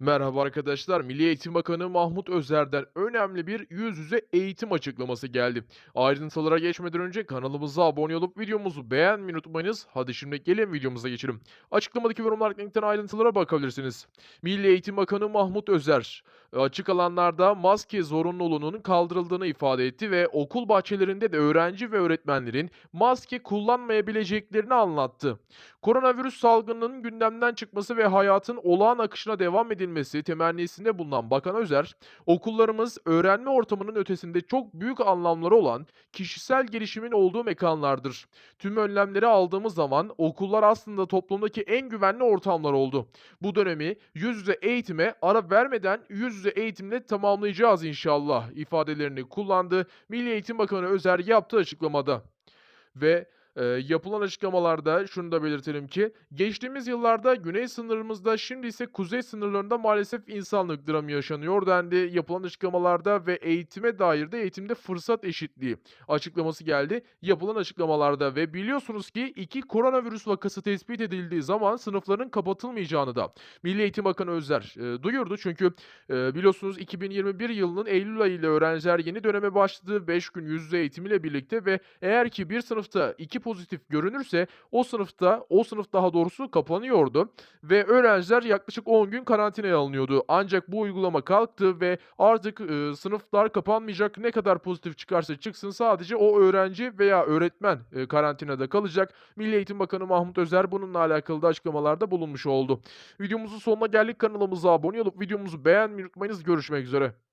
Merhaba arkadaşlar. Milli Eğitim Bakanı Mahmut Özer'den önemli bir yüz yüze eğitim açıklaması geldi. Ayrıntılara geçmeden önce kanalımıza abone olup videomuzu beğenmeyi unutmayınız. Hadi şimdi gelin videomuza geçelim. Açıklamadaki yorumlar linkten ayrıntılara bakabilirsiniz. Milli Eğitim Bakanı Mahmut Özer, açık alanlarda maske zorunluluğunun kaldırıldığını ifade etti ve okul bahçelerinde de öğrenci ve öğretmenlerin maske kullanmayabileceklerini anlattı. Koronavirüs salgınının gündemden çıkması ve hayatın olağan akışına devam edilmesi temennisinde bulunan Bakan Özer, okullarımız öğrenme ortamının ötesinde çok büyük anlamları olan kişisel gelişimin olduğu mekanlardır. Tüm önlemleri aldığımız zaman okullar aslında toplumdaki en güvenli ortamlar oldu. Bu dönemi yüz yüze eğitime ara vermeden yüz yüze eğitimle tamamlayacağız inşallah ifadelerini kullandı. Milli Eğitim Bakanı Özer yaptığı açıklamada. Ve Eee, yapılan açıklamalarda şunu da belirtelim ki, geçtiğimiz yıllarda güney sınırımızda, şimdi ise kuzey sınırlarında maalesef insanlık dramı yaşanıyor dendi. Yapılan açıklamalarda ve eğitime dair de eğitimde fırsat eşitliği açıklaması geldi. Yapılan açıklamalarda ve biliyorsunuz ki iki koronavirüs vakası tespit edildiği zaman sınıfların kapatılmayacağını da Milli Eğitim Bakanı Özer eee, duyurdu. Çünkü eee, biliyorsunuz 2021 yılının Eylül ayı ile öğrenciler yeni döneme başladı. 5 gün yüz yüze eğitim ile birlikte ve eğer ki bir sınıfta 2 pozitif görünürse o sınıfta, o sınıf daha doğrusu kapanıyordu ve öğrenciler yaklaşık 10 gün karantinaya alınıyordu. Ancak bu uygulama kalktı ve artık, ııı, sınıflar kapanmayacak. Ne kadar pozitif çıkarsa çıksın sadece o öğrenci veya öğretmen, eee, karantinada kalacak. Milli Eğitim Bakanı Mahmut Özer bununla alakalı da açıklamalarda bulunmuş oldu. Videomuzun sonuna geldik. Kanalımıza abone olup videomuzu beğenmeyi unutmayınız. Görüşmek üzere.